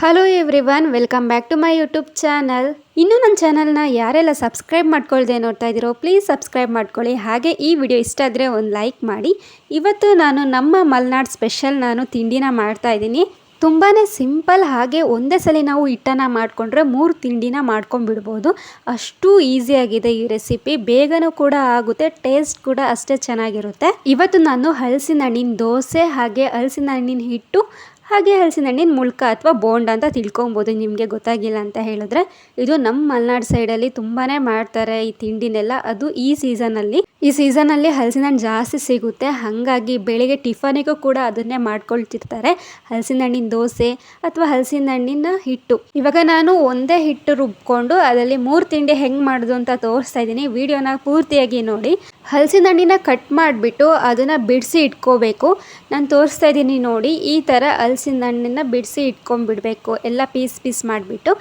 Hello everyone welcome back to my YouTube channel ಇನ್ನೂ ನನ್ನ ಚಾನಲ್ನ ಯಾರೆಲ್ಲ ಸಬ್ಸ್ಕ್ರೈಬ್ ಮಾಡ್ಕೊಳ್ದೆ ನೋಡ್ತಾ ಇದ್ದೀರೋ ಪ್ಲೀಸ್ ಸಬ್ಸ್ಕ್ರೈಬ್ ಮಾಡ್ಕೊಳ್ಳಿ. ಹಾಗೆ ಈ ವಿಡಿಯೋ ಇಷ್ಟ ಆದರೆ ಒಂದು ಲೈಕ್ ಮಾಡಿ. ಇವತ್ತು ನಾನು ನಮ್ಮ ಮಲ್ನಾಡ್ ಸ್ಪೆಷಲ್ ನಾನು ತಿಂಡಿನ ಮಾಡ್ತಾ ಇದ್ದೀನಿ. ತುಂಬಾ ಸಿಂಪಲ್ ಹಾಗೆ ಒಂದೇ ಸಲ ನಾವು ಹಿಟ್ಟನ್ನು ಮಾಡಿಕೊಂಡ್ರೆ ಮೂರು ತಿಂಡಿನ ಮಾಡ್ಕೊಂಡ್ಬಿಡ್ಬೋದು. ಅಷ್ಟು ಈಸಿಯಾಗಿದೆ ಈ ರೆಸಿಪಿ ಬೇಗನೂ ಕೂಡ ಆಗುತ್ತೆ ಟೇಸ್ಟ್ ಕೂಡ ಅಷ್ಟೇ ಚೆನ್ನಾಗಿರುತ್ತೆ. ಇವತ್ತು ನಾನು ಹಲಸಿನ ಹಣ್ಣಿನ ದೋಸೆ ಹಾಗೆ ಹಲಸಿನ ಹಣ್ಣಿನ ಹಿಟ್ಟು ಹಾಗೆ ಹಲಸಿನ ಹಣ್ಣಿನ ಮುಳ್ಕ ಅಥವಾ ಬೋಂಡ ಅಂತ ತಿಳ್ಕೊಬೋದು, ನಿಮಗೆ ಗೊತ್ತಾಗಿಲ್ಲ ಅಂತ ಹೇಳಿದ್ರೆ. ಇದು ನಮ್ಮ ಮಲೆನಾಡು ಸೈಡಲ್ಲಿ ತುಂಬಾ ಮಾಡ್ತಾರೆ ಈ ತಿಂಡಿನೆಲ್ಲ. ಅದು ಈ ಸೀಸನಲ್ಲಿ ಈ ಸೀಸನಲ್ಲಿ ಹಲಸಿನ ಹಣ್ಣು ಜಾಸ್ತಿ ಸಿಗುತ್ತೆ. ಹಾಗಾಗಿ ಬೆಳಿಗ್ಗೆ ಟಿಫನಿಗೂ ಕೂಡ ಅದನ್ನೇ ಮಾಡ್ಕೊಳ್ತಿರ್ತಾರೆ. ಹಲಸಿನ ಹಣ್ಣಿನ ದೋಸೆ ಅಥವಾ ಹಲಸಿನ ಹಣ್ಣಿನ ಹಿಟ್ಟು. ಇವಾಗ ನಾನು ಒಂದೇ ಹಿಟ್ಟು ರುಬ್ಕೊಂಡು ಅದರಲ್ಲಿ ಮೂರು ತಿಂಡಿ ಹೆಂಗೆ ಮಾಡೋದು ಅಂತ ತೋರಿಸ್ತಾ ಇದ್ದೀನಿ. ವಿಡಿಯೋನ ಪೂರ್ತಿಯಾಗಿ ನೋಡಿ. ಹಲಸಿನ ಹಣ್ಣಿನ ಕಟ್ ಮಾಡಿಬಿಟ್ಟು ಅದನ್ನು ಬಿಡಿಸಿ ಇಟ್ಕೋಬೇಕು. ನಾನು ತೋರಿಸ್ತಾ ಇದ್ದೀನಿ ನೋಡಿ. ಈ ಥರ ಹಲಸಿನ ಹಣ್ಣನ್ನು ಬಿಡಿಸಿ ಇಟ್ಕೊಂಡ್ಬಿಡ್ಬೇಕು. ಎಲ್ಲ ಪೀಸ್ ಪೀಸ್ ಮಾಡಿಬಿಟ್ಟು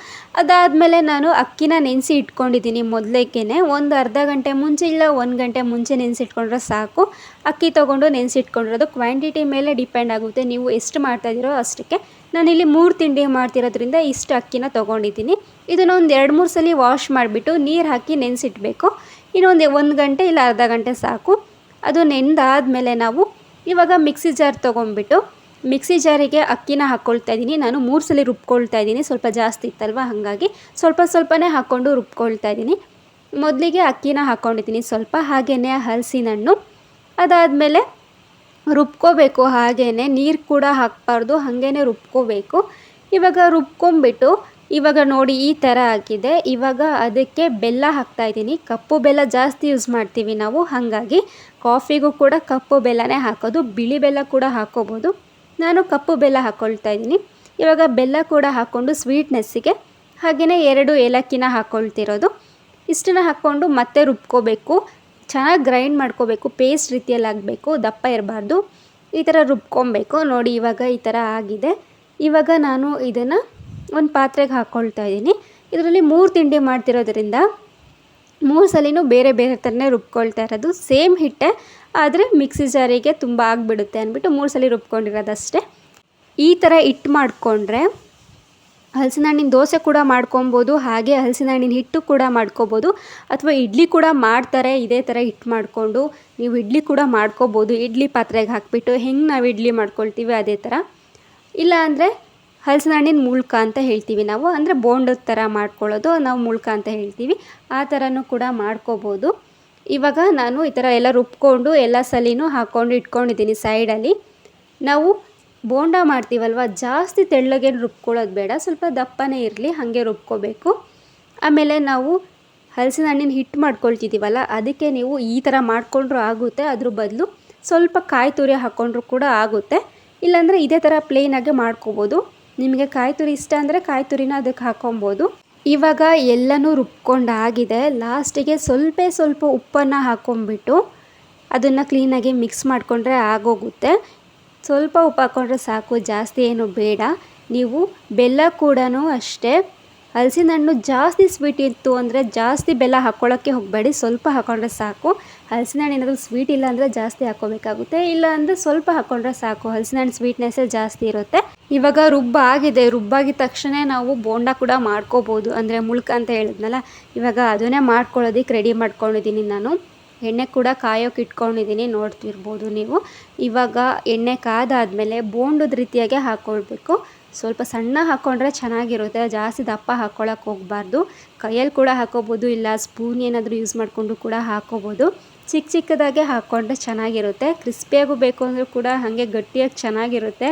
ಅದಾದಮೇಲೆ ನಾನು ಅಕ್ಕಿನ ನೆನೆಸಿ ಇಟ್ಕೊಂಡಿದ್ದೀನಿ ಮೊದಲೇಕೆ ಒಂದು ಅರ್ಧ ಗಂಟೆ ಮುಂಚೆ ಇಲ್ಲ, ಒಂದು ಗಂಟೆ ಮುಂಚೆ ನೆನೆಸಿಟ್ಕೊಂಡ್ರೆ ಸಾಕು. ಅಕ್ಕಿ ತೊಗೊಂಡು ನೆನೆಸಿಟ್ಕೊಂಡಿರೋದು ಕ್ವಾಂಟಿಟಿ ಮೇಲೆ ಡಿಪೆಂಡ್ ಆಗುತ್ತೆ. ನೀವು ಎಷ್ಟು ಮಾಡ್ತಾಯಿದ್ದೀರೋ ಅಷ್ಟಕ್ಕೆ. ನಾನಿಲ್ಲಿ ಮೂರು ತಿಂಡಿ ಮಾಡ್ತಿರೋದ್ರಿಂದ ಇಷ್ಟು ಅಕ್ಕಿನ ತೊಗೊಂಡಿದ್ದೀನಿ. ಇದನ್ನು ಒಂದು ಎರಡು ಮೂರು ಸಲ ವಾಶ್ ಮಾಡಿಬಿಟ್ಟು ನೀರು ಹಾಕಿ ನೆನೆಸಿಟ್ಬೇಕು ಇನ್ನೊಂದು ಒಂದು ಗಂಟೆ ಇಲ್ಲ ಅರ್ಧ ಗಂಟೆ ಸಾಕು. ಅದು ನೆಂದಾದಮೇಲೆ ನಾವು ಇವಾಗ ಮಿಕ್ಸಿ ಜಾರ್ ತೊಗೊಂಡ್ಬಿಟ್ಟು ಮಿಕ್ಸಿ ಜಾರಿಗೆ ಅಕ್ಕಿನ ಹಾಕ್ಕೊಳ್ತಾ ಇದ್ದೀನಿ. ನಾನು ಮೂರು ಸಲ ರುಬ್ಕೊಳ್ತಾ ಇದ್ದೀನಿ. ಸ್ವಲ್ಪ ಜಾಸ್ತಿ ಇತ್ತಲ್ವ? ಹಾಗಾಗಿ ಸ್ವಲ್ಪ ಸ್ವಲ್ಪನೇ ಹಾಕ್ಕೊಂಡು ರುಬ್ಕೊಳ್ತಾ ಇದ್ದೀನಿ. ಮೊದಲಿಗೆ ಅಕ್ಕಿನ ಹಾಕ್ಕೊಂಡಿದ್ದೀನಿ ಸ್ವಲ್ಪ ಹಾಗೆಯೇ ಹಲಸಿನ ಹಣ್ಣು ಅದಾದಮೇಲೆ ರುಬ್ಕೋಬೇಕು ಹಾಗೇ ನೀರು ಕೂಡ ಹಾಕಬಾರ್ದು ಹಾಗೇ ರುಬ್ಕೋಬೇಕು. ಇವಾಗ ರುಬ್ಕೊಂಬಿಟ್ಟು ಇವಾಗ ನೋಡಿ ಈ ಥರ ಆಗಿದೆ. ಇವಾಗ ಅದಕ್ಕೆ ಬೆಲ್ಲ ಹಾಕ್ತಾ ಇದ್ದೀನಿ. ಕಪ್ಪು ಬೆಲ್ಲ ಜಾಸ್ತಿ ಯೂಸ್ ಮಾಡ್ತೀವಿ ನಾವು. ಹಾಗಾಗಿ ಕಾಫಿಗೂ ಕೂಡ ಕಪ್ಪು ಬೆಲ್ಲನೇ ಹಾಕೋದು, ಬಿಳಿ ಬೆಲ್ಲ ಕೂಡ ಹಾಕೋಬೋದು. ನಾನು ಕಪ್ಪು ಬೆಲ್ಲ ಹಾಕ್ಕೊಳ್ತಾ ಇದ್ದೀನಿ. ಇವಾಗ ಬೆಲ್ಲ ಕೂಡ ಹಾಕ್ಕೊಂಡು ಸ್ವೀಟ್ನೆಸ್ಸಿಗೆ ಹಾಗೆಯೇ ಎರಡು ಏಲಕ್ಕಿನ ಹಾಕ್ಕೊಳ್ತಿರೋದು ಇಷ್ಟನ್ನು ಹಾಕ್ಕೊಂಡು ಮತ್ತೆ ರುಬ್ಕೋಬೇಕು. ಚೆನ್ನಾಗಿ ಗ್ರೈಂಡ್ ಮಾಡ್ಕೋಬೇಕು. ಪೇಸ್ಟ್ ರೀತಿಯಲ್ಲಿ ಆಗಬೇಕು. ದಪ್ಪ ಇರಬಾರ್ದು. ಈ ಥರ ರುಬ್ಕೊಬೇಕು. ನೋಡಿ ಇವಾಗ ಈ ಥರ ಆಗಿದೆ. ಇವಾಗ ನಾನು ಇದನ್ನು ಒಂದು ಪಾತ್ರೆಗೆ ಹಾಕ್ಕೊಳ್ತಾ ಇದ್ದೀನಿ. ಇದರಲ್ಲಿ ಮೂರು ತಿಂಡಿ ಮಾಡ್ತಿರೋದ್ರಿಂದ ಮೂರು ಸಲಿನೂ ಬೇರೆ ಬೇರೆ ಥರನೇ ರುಬ್ಕೊಳ್ತಾ ಇರೋದು. ಸೇಮ್ ಹಿಟ್ಟೆ, ಆದರೆ ಮಿಕ್ಸಿ ಜಾರಿಗೆ ತುಂಬ ಆಗಿಬಿಡುತ್ತೆ ಅಂದ್ಬಿಟ್ಟು ಮೂರು ಸಲ ರುಬ್ಕೊಂಡಿರೋದಷ್ಟೇ. ಈ ಥರ ಹಿಟ್ಟು ಮಾಡಿಕೊಂಡ್ರೆ ಹಲಸಿನ ಹಣ್ಣಿನ ದೋಸೆ ಕೂಡ ಮಾಡ್ಕೊಬೋದು, ಹಾಗೆ ಹಲಸಿನ ಹಣ್ಣಿನ ಹಿಟ್ಟು ಕೂಡ ಮಾಡ್ಕೋಬೋದು, ಅಥವಾ ಇಡ್ಲಿ ಕೂಡ ಮಾಡ್ತಾರೆ, ಇದೇ ಥರ ಹಿಟ್ಟು ಮಾಡಿಕೊಂಡು ನೀವು ಇಡ್ಲಿ ಕೂಡ ಮಾಡ್ಕೋಬೋದು. ಇಡ್ಲಿ ಪಾತ್ರೆಗೆ ಹಾಕಿಬಿಟ್ಟು ಹೆಂಗೆ ನಾವು ಇಡ್ಲಿ ಮಾಡ್ಕೊಳ್ತೀವಿ ಅದೇ ಥರ ಇಲ್ಲ ಅಂದರೆ ಹಲಸಿನ ಹಣ್ಣಿನ ಮುಳ್ಕ ಅಂತ ಹೇಳ್ತೀವಿ ನಾವು. ಅಂದರೆ ಬೋಂಡದ ಥರ ಮಾಡ್ಕೊಳ್ಳೋದು ನಾವು ಮುಳ್ಕ ಅಂತ ಹೇಳ್ತೀವಿ. ಆ ಥರನೂ ಕೂಡ ಮಾಡ್ಕೋಬೋದು. ಇವಾಗ ನಾನು ಈ ಥರ ಎಲ್ಲ ರುಬ್ಕೊಂಡು ಎಲ್ಲ ಸಲಿನೂ ಹಾಕ್ಕೊಂಡು ಇಟ್ಕೊಂಡಿದ್ದೀನಿ ಸೈಡಲ್ಲಿ ನಾವು ಬೋಂಡ ಮಾಡ್ತೀವಲ್ವ? ಜಾಸ್ತಿ ತೆಳ್ಳಗೇನು ರುಬ್ಕೊಳ್ಳೋದು ಬೇಡ. ಸ್ವಲ್ಪ ದಪ್ಪನೇ ಇರಲಿ, ಹಾಗೆ ರುಬ್ಕೋಬೇಕು. ಆಮೇಲೆ ನಾವು ಹಲಸಿನ ಹಣ್ಣಿನ ಹಿಟ್ಟು ಮಾಡ್ಕೊಳ್ತಿದ್ದೀವಲ್ಲ ಅದಕ್ಕೆ ನೀವು ಈ ಥರ ಮಾಡಿಕೊಂಡ್ರೂ ಆಗುತ್ತೆ. ಅದ್ರ ಬದಲು ಸ್ವಲ್ಪ ಕಾಯಿ ತುರಿ ಹಾಕ್ಕೊಂಡ್ರೂ ಕೂಡ ಆಗುತ್ತೆ. ಇಲ್ಲಾಂದರೆ ಇದೇ ಥರ ಪ್ಲೇನಾಗೆ ಮಾಡ್ಕೋಬೋದು. ನಿಮಗೆ ಕಾಯಿ ತುರಿ ಇಷ್ಟ ಅಂದರೆ ಕಾಯಿ ತುರಿನ ಅದಕ್ಕೆ ಹಾಕೊಬೋದು. ಇವಾಗ ಎಲ್ಲನೂ ರುಬ್ಕೊಂಡಾಗಿದೆ. ಲಾಸ್ಟಿಗೆ ಸ್ವಲ್ಪ ಸ್ವಲ್ಪ ಉಪ್ಪನ್ನು ಹಾಕ್ಕೊಂಬಿಟ್ಟು ಅದನ್ನು ಕ್ಲೀನಾಗಿ ಮಿಕ್ಸ್ ಮಾಡಿಕೊಂಡ್ರೆ ಆಗೋಗುತ್ತೆ. ಸ್ವಲ್ಪ ಉಪ್ಪು ಹಾಕ್ಕೊಂಡ್ರೆ ಸಾಕು, ಜಾಸ್ತಿ ಏನು ಬೇಡ. ನೀವು ಬೆಲ್ಲ ಕೂಡ ಅಷ್ಟೇ. ಹಲಸಿನ ಹಣ್ಣು ಜಾಸ್ತಿ ಸ್ವೀಟ್ ಇತ್ತು ಅಂದರೆ ಜಾಸ್ತಿ ಬೆಲ್ಲ ಹಾಕ್ಕೊಳ್ಳೋಕ್ಕೆ ಹೋಗಬೇಡಿ. ಸ್ವಲ್ಪ ಹಾಕ್ಕೊಂಡ್ರೆ ಸಾಕು. ಹಲಸಿನ ಹಣ್ಣು ಏನಾದರೂ ಸ್ವೀಟ್ ಇಲ್ಲ ಅಂದರೆ ಜಾಸ್ತಿ ಹಾಕ್ಕೋಬೇಕಾಗುತ್ತೆ. ಇಲ್ಲ ಅಂದರೆ ಸ್ವಲ್ಪ ಹಾಕ್ಕೊಂಡ್ರೆ ಸಾಕು. ಹಲಸಿನ ಹಣ್ಣು ಸ್ವೀಟ್ನೆಸ್ಸೇ ಜಾಸ್ತಿ ಇರುತ್ತೆ. ಇವಾಗ ರುಬ್ಬ ಆಗಿದೆ. ರುಬ್ಬಾಗಿದ ತಕ್ಷಣ ನಾವು ಬೋಂಡ ಕೂಡ ಮಾಡ್ಕೋಬೋದು. ಅಂದರೆ ಮುಳ್ಕ ಅಂತ ಹೇಳಿದ್ನಲ್ಲ, ಇವಾಗ ಅದನ್ನೇ ಮಾಡ್ಕೊಳ್ಳೋದಕ್ಕೆ ರೆಡಿ ಮಾಡ್ಕೊಂಡಿದ್ದೀನಿ ನಾನು. ಎಣ್ಣೆ ಕೂಡ ಕಾಯೋಕೆ ಇಟ್ಕೊಂಡಿದ್ದೀನಿ. ನೋಡ್ತಿರ್ಬೋದು ನೀವು. ಇವಾಗ ಎಣ್ಣೆ ಕಾದಾದಮೇಲೆ ಬೋಂಡದ ರೀತಿಯಾಗೆ ಹಾಕ್ಕೊಳ್ಬೇಕು ಸ್ವಲ್ಪ ಸಣ್ಣ ಹಾಕ್ಕೊಂಡ್ರೆ ಚೆನ್ನಾಗಿರುತ್ತೆ, ಜಾಸ್ತಿ ದಪ್ಪ ಹಾಕ್ಕೊಳಕ್ಕೆ ಹೋಗಬಾರ್ದು. ಕೈಯಲ್ಲಿ ಕೂಡ ಹಾಕೋಬೋದು, ಇಲ್ಲ ಸ್ಪೂನ್ ಏನಾದರೂ ಯೂಸ್ ಮಾಡಿಕೊಂಡು ಕೂಡ ಹಾಕೋಬೋದು. ಚಿಕ್ಕ ಚಿಕ್ಕದಾಗೆ ಹಾಕ್ಕೊಂಡ್ರೆ ಚೆನ್ನಾಗಿರುತ್ತೆ. ಕ್ರಿಸ್ಪಿಯಾಗೂ ಬೇಕು ಅಂದರೂ ಕೂಡ ಹಾಗೆ ಗಟ್ಟಿಯಾಗಿ ಚೆನ್ನಾಗಿರುತ್ತೆ.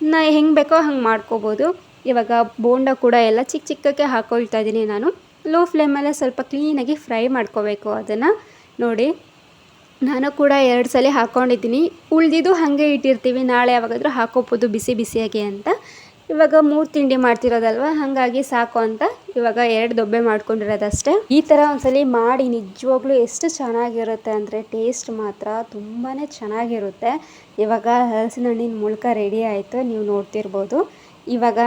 ನಾ ಹೆಂಗೆ ಬೇಕೋ ಹಂಗೆ ಮಾಡ್ಕೋಬೋದು. ಇವಾಗ ಬೋಂಡ ಕೂಡ ಎಲ್ಲ ಚಿಕ್ಕ ಚಿಕ್ಕಕ್ಕೆ ಹಾಕ್ಕೊಳ್ತಾ ಇದ್ದೀನಿ ನಾನು. ಲೋ ಫ್ಲೇಮಲ್ಲೇ ಸ್ವಲ್ಪ ಕ್ಲೀನಾಗಿ ಫ್ರೈ ಮಾಡ್ಕೋಬೇಕು ಅದನ್ನು. ನೋಡಿ, ನಾನು ಕೂಡ ಎರಡು ಸಲ ಹಾಕ್ಕೊಂಡಿದ್ದೀನಿ ಉಳ್ದಿದ್ದು ಹಾಗೆ ಇಟ್ಟಿರ್ತೀವಿ. ನಾಳೆ ಯಾವಾಗಾದರೂ ಹಾಕೋಬೋದು ಬಿಸಿ ಬಿಸಿಯಾಗಿ ಅಂತ. ಇವಾಗ ಮೂರು ತಿಂಡಿ ಮಾಡ್ತಿರೋದಲ್ವ? ಹಾಗಾಗಿ ಸಾಕು ಅಂತ ಇವಾಗ ಎರಡು ದೊಬ್ಬೆ ಮಾಡ್ಕೊಂಡಿರೋದಷ್ಟೇ. ಈ ಥರ ಒಂದ್ಸಲಿ ಮಾಡಿ ನಿಜವಾಗ್ಲೂ ಎಷ್ಟು ಚೆನ್ನಾಗಿರುತ್ತೆ ಅಂದರೆ ಟೇಸ್ಟ್ ಮಾತ್ರ ತುಂಬಾ ಚೆನ್ನಾಗಿರುತ್ತೆ. ಇವಾಗ ಹಲಸಿನ ಹಣ್ಣಿನ ಮುಳ್ಕ ರೆಡಿ ಆಯಿತು, ನೀವು ನೋಡ್ತಿರ್ಬೋದು. ಇವಾಗ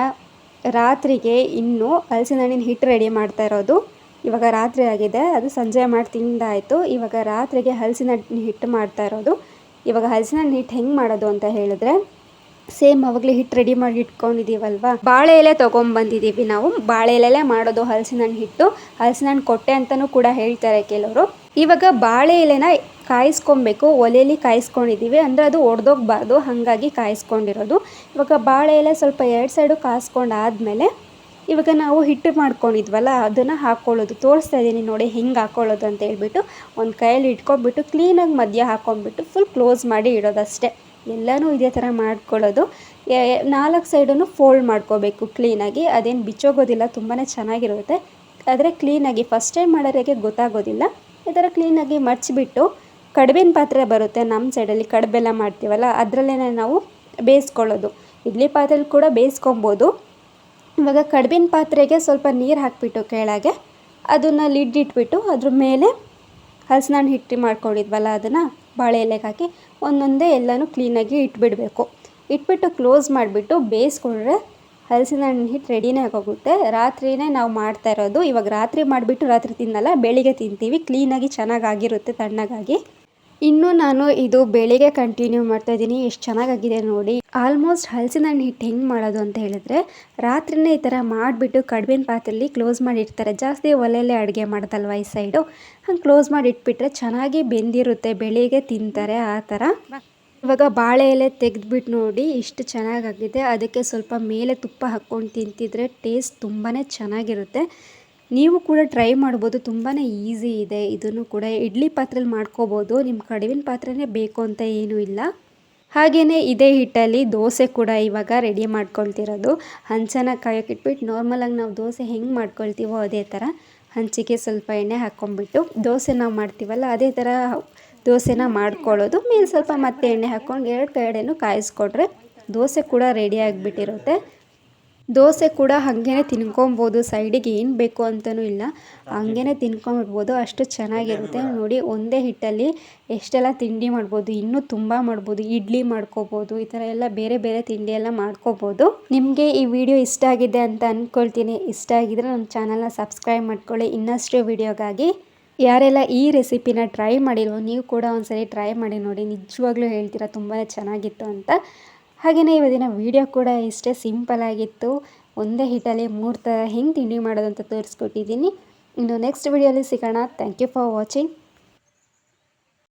ರಾತ್ರಿಗೆ ಇನ್ನು ಹಲಸಿನ ಹಣ್ಣಿನ ಹಿಟ್ಟು ರೆಡಿ ಮಾಡ್ತಾ ಇರೋದು. ಇವಾಗ ರಾತ್ರಿ ಆಗಿದೆ, ಅದು ಸಂಜೆ ಮಾಡಿ ತಿಂದಾಯಿತು. ಇವಾಗ ರಾತ್ರಿಗೆ ಹಲಸಿನ ಹಿಟ್ಟು ಮಾಡ್ತಾ ಇರೋದು. ಇವಾಗ ಹಲಸಿನ ಹಿಟ್ಟು ಹೆಂಗೆ ಮಾಡೋದು ಅಂತ ಹೇಳಿದ್ರೆ ಸೇಮ್ ಅವಾಗಲೇ ಹಿಟ್ಟು ರೆಡಿ ಮಾಡಿ ಇಟ್ಕೊಂಡಿದ್ದೀವಲ್ವಾ? ಬಾಳೆ ಎಲೆ ತೊಗೊಂಬಂದಿದ್ದೀವಿ ನಾವು. ಬಾಳೆ ಎಲೆಲೆ ಮಾಡೋದು ಹಲಸಿನ ಹಣ್ಣು ಹಿಟ್ಟು. ಹಲಸಿನ ಹಣ್ಣು ಕೊಟ್ಟೆ ಅಂತಲೂ ಕೂಡ ಹೇಳ್ತಾರೆ ಕೆಲವರು. ಇವಾಗ ಬಾಳೆ ಎಲೆನ ಕಾಯಿಸ್ಕೊಬೇಕು. ಒಲೆಯಲ್ಲಿ ಕಾಯಿಸ್ಕೊಂಡಿದ್ದೀವಿ. ಅಂದರೆ ಅದು ಒಡೆದೋಗ್ಬಾರ್ದು. ಹಾಗಾಗಿ ಕಾಯಿಸ್ಕೊಂಡಿರೋದು. ಇವಾಗ ಬಾಳೆ ಎಲೆ ಸ್ವಲ್ಪ ಎರಡು ಸೈಡು ಕಾಯಿಸ್ಕೊಂಡಾದ್ಮೇಲೆ ಇವಾಗ ನಾವು ಹಿಟ್ಟು ಮಾಡ್ಕೊಂಡಿದ್ವಲ್ಲ, ಅದನ್ನು ಹಾಕ್ಕೊಳ್ಳೋದು ತೋರಿಸ್ತಾ ಇದ್ದೀನಿ ನೋಡಿ ಹೆಂಗೆ ಹಾಕ್ಕೊಳ್ಳೋದು ಅಂತ ಹೇಳ್ಬಿಟ್ಟು ಒಂದು ಕೈಯಲ್ಲಿ ಇಟ್ಕೊಂಡ್ಬಿಟ್ಟು ಕ್ಲೀನಾಗಿ ಮಧ್ಯ ಹಾಕ್ಕೊಂಡ್ಬಿಟ್ಟು ಫುಲ್ ಕ್ಲೋಸ್ ಮಾಡಿ ಇಡೋದಷ್ಟೇ. ಎಲ್ಲನೂ ಇದೇ ಥರ ಮಾಡ್ಕೊಳ್ಳೋದು. ನಾಲ್ಕು ಸೈಡನ್ನು ಫೋಲ್ಡ್ ಮಾಡ್ಕೋಬೇಕು ಕ್ಲೀನಾಗಿ ಅದೇನು ಬಿಚ್ಚೋಗೋದಿಲ್ಲ ತುಂಬಾ ಚೆನ್ನಾಗಿರುತ್ತೆ. ಆದರೆ ಕ್ಲೀನಾಗಿ ಫಸ್ಟ್ ಟೈಮ್ ಮಾಡೋರಿಗೆ ಗೊತ್ತಾಗೋದಿಲ್ಲ. ಈ ಥರ ಕ್ಲೀನಾಗಿ ಮಡಚಿಬಿಟ್ಟು ಕಡುಬಿನ ಪಾತ್ರೆ ಬರುತ್ತೆ ನಮ್ಮ ಸೈಡಲ್ಲಿ, ಕಡುಬೆಲ್ಲ ಮಾಡ್ತೀವಲ್ಲ ಅದರಲ್ಲೇ ನಾವು ಬೇಯಿಸ್ಕೊಳ್ಳೋದು. ಇಡ್ಲಿ ಪಾತ್ರೆಲಿ ಕೂಡ ಬೇಯಿಸ್ಕೊಬೋದು. ಇವಾಗ ಕಡುಬಿನ ಪಾತ್ರೆಗೆ ಸ್ವಲ್ಪ ನೀರು ಹಾಕಿಬಿಟ್ಟು ಕೆಳಗೆ ಅದನ್ನು ಲಿಡ್ ಇಟ್ಬಿಟ್ಟು ಅದ್ರ ಮೇಲೆ ಹಲಸಿನ ಹಿಟ್ಟು ಮಾಡ್ಕೊಂಡಿದ್ವಲ್ಲ ಅದನ್ನು ಬಾಳೆ ಎಲೆಗೆ ಹಾಕಿ ಒಂದೊಂದೇ ಎಲ್ಲನೂ ಕ್ಲೀನಾಗಿ ಇಟ್ಬಿಡಬೇಕು. ಇಟ್ಬಿಟ್ಟು ಕ್ಲೋಸ್ ಮಾಡಿಬಿಟ್ಟು ಬೇಯಿಸ್ಕೊಂಡ್ರೆ ಹಲಸಿನ ಹಣ್ಣು ಹಿಟ್ಟು ರೆಡಿನೇ ಆಗೋಗುತ್ತೆ. ರಾತ್ರಿನೇ ನಾವು ಮಾಡ್ತಾ ಇರೋದು, ಇವಾಗ ರಾತ್ರಿ ಮಾಡಿಬಿಟ್ಟು ರಾತ್ರಿ ತಿನ್ನಲ್ಲ, ಬೆಳಿಗ್ಗೆ ತಿಂತೀವಿ. ಕ್ಲೀನಾಗಿ ಚೆನ್ನಾಗಾಗಿರುತ್ತೆ ತಣ್ಣಗಾಗಿ. ಇನ್ನು ನಾನು ಇದು ಬೆಳಿಗ್ಗೆ ಕಂಟಿನ್ಯೂ ಮಾಡ್ತಾ ಇದ್ದೀನಿ. ಎಷ್ಟು ಚೆನ್ನಾಗಾಗಿದೆ ನೋಡಿ. ಆಲ್ಮೋಸ್ಟ್ ಹಲಸಿನ ಹಣ್ಣು ಹಿಟ್ಟು ಹೆಂಗೆ ಮಾಡೋದು ಅಂತ ಹೇಳಿದ್ರೆ, ರಾತ್ರಿನೇ ಈ ಥರ ಮಾಡಿಬಿಟ್ಟು ಕಡುಬಿನ ಪಾತ್ರೆಯಲ್ಲಿ ಕ್ಲೋಸ್ ಮಾಡಿರ್ತಾರೆ ಜಾಸ್ತಿ ಒಲೆಯಲ್ಲೇ ಅಡುಗೆ ಮಾಡೋದಲ್ವ ಈ ಸೈಡು ಹಂಗೆ ಕ್ಲೋಸ್ ಮಾಡಿ ಇಟ್ಬಿಟ್ರೆ ಚೆನ್ನಾಗಿ ಬೆಂದಿರುತ್ತೆ. ಬೆಳಿಗ್ಗೆ ತಿಂತಾರೆ ಆ ಥರ. ಇವಾಗ ಬಾಳೆ ಎಲೆ ತೆಗೆದ್ಬಿಟ್ಟು ನೋಡಿ ಇಷ್ಟು ಚೆನ್ನಾಗಾಗಿದೆ. ಅದಕ್ಕೆ ಸ್ವಲ್ಪ ಮೇಲೆ ತುಪ್ಪ ಹಾಕ್ಕೊಂಡು ತಿಂತಿದ್ರೆ ಟೇಸ್ಟ್ ತುಂಬಾ ಚೆನ್ನಾಗಿರುತ್ತೆ. ನೀವು ಕೂಡ ಟ್ರೈ ಮಾಡ್ಬೋದು ತುಂಬಾ ಈಸಿ ಇದೆ. ಇದನ್ನು ಕೂಡ ಇಡ್ಲಿ ಪಾತ್ರೆಲಿ ಮಾಡ್ಕೋಬೋದು. ನಿಮ್ಮ ಕಡುವಿನ ಪಾತ್ರೆನೇ ಬೇಕು ಅಂತ ಏನೂ ಇಲ್ಲ. ಹಾಗೆಯೇ ಇದೇ ಹಿಟ್ಟಲ್ಲಿ ದೋಸೆ ಕೂಡ ಇವಾಗ ರೆಡಿ ಮಾಡ್ಕೊಳ್ತಿರೋದು. ಹಂಚನ ಕಾಯೋಕೆ ಇಟ್ಬಿಟ್ಟು ನಾರ್ಮಲಾಗಿ ನಾವು ದೋಸೆ ಹೆಂಗೆ ಮಾಡ್ಕೊಳ್ತೀವೋ ಅದೇ ಥರ ಹಂಚಿಗೆ ಸ್ವಲ್ಪ ಎಣ್ಣೆ ಹಾಕ್ಕೊಂಬಿಟ್ಟು ದೋಸೆ ನಾವು ಮಾಡ್ತೀವಲ್ಲ ಅದೇ ಥರ ದೋಸೆನ ಮಾಡ್ಕೊಳ್ಳೋದು. ಮೇಲೆ ಸ್ವಲ್ಪ ಮತ್ತೆ ಎಣ್ಣೆ ಹಾಕ್ಕೊಂಡು ಎರಡು ಕಡೆನೂ ಕಾಯಿಸ್ಕೊಟ್ರೆ ದೋಸೆ ಕೂಡ ರೆಡಿ ಆಗಿಬಿಟ್ಟಿರುತ್ತೆ. ದೋಸೆ ಕೂಡ ಹಾಗೇನೆ ತಿನ್ಕೊಬೋದು, ಸೈಡಿಗೆ ಏನು ಬೇಕು ಅಂತಲೂ ಇಲ್ಲ. ಹಾಗೇನೆ ತಿನ್ಕೊಂಬಿಡ್ಬೋದು, ಅಷ್ಟು ಚೆನ್ನಾಗಿರುತ್ತೆ. ನೋಡಿ, ಒಂದೇ ಹಿಟ್ಟಲ್ಲಿ ಎಷ್ಟೆಲ್ಲ ತಿಂಡಿ ಮಾಡ್ಬೋದು, ಇನ್ನೂ ತುಂಬ ಮಾಡ್ಬೋದು, ಇಡ್ಲಿ ಮಾಡ್ಕೋಬೋದು, ಈ ಥರ ಎಲ್ಲ ಬೇರೆ ಬೇರೆ ತಿಂಡಿ ಎಲ್ಲ ಮಾಡ್ಕೋಬೋದು. ನಿಮಗೆ ಈ ವಿಡಿಯೋ ಇಷ್ಟ ಆಗಿದೆ ಅಂತ ಅಂದ್ಕೊಳ್ತೀನಿ ಇಷ್ಟ ಆಗಿದ್ರೆ ನಮ್ಮ ಚಾನಲ್ನ ಸಬ್ಸ್ಕ್ರೈಬ್ ಮಾಡ್ಕೊಳ್ಳಿ. ಇನ್ನಷ್ಟು ವಿಡಿಯೋಗಾಗಿ ಯಾರೆಲ್ಲ ಈ ರೆಸಿಪಿನ ಟ್ರೈ ಮಾಡಿಲ್ವೋ, ನೀವು ಕೂಡ ಒಂದ್ಸರಿ ಟ್ರೈ ಮಾಡಿ ನೋಡಿ. ನಿಜವಾಗ್ಲೂ ಹೇಳ್ತೀರಾ ತುಂಬಾ ಚೆನ್ನಾಗಿತ್ತು ಅಂತ. ಹಾಗೆಯೇ ಇವತ್ತಿನ ವಿಡಿಯೋ ಕೂಡ ಇಷ್ಟೇ ಸಿಂಪಲ್ ಆಗಿತ್ತು. ಒಂದೇ ಹಿಟ್ಟಲ್ಲಿ ಮೂರು ಥರ ಹೆಂಗೆ ತಿಂಡಿ ಮಾಡೋದು ಅಂತ ತೋರಿಸ್ಕೊಟ್ಟಿದ್ದೀನಿ. ಇನ್ನು ನೆಕ್ಸ್ಟ್ ವಿಡಿಯೋಲಿ ಸಿಗೋಣ. Thank you for watching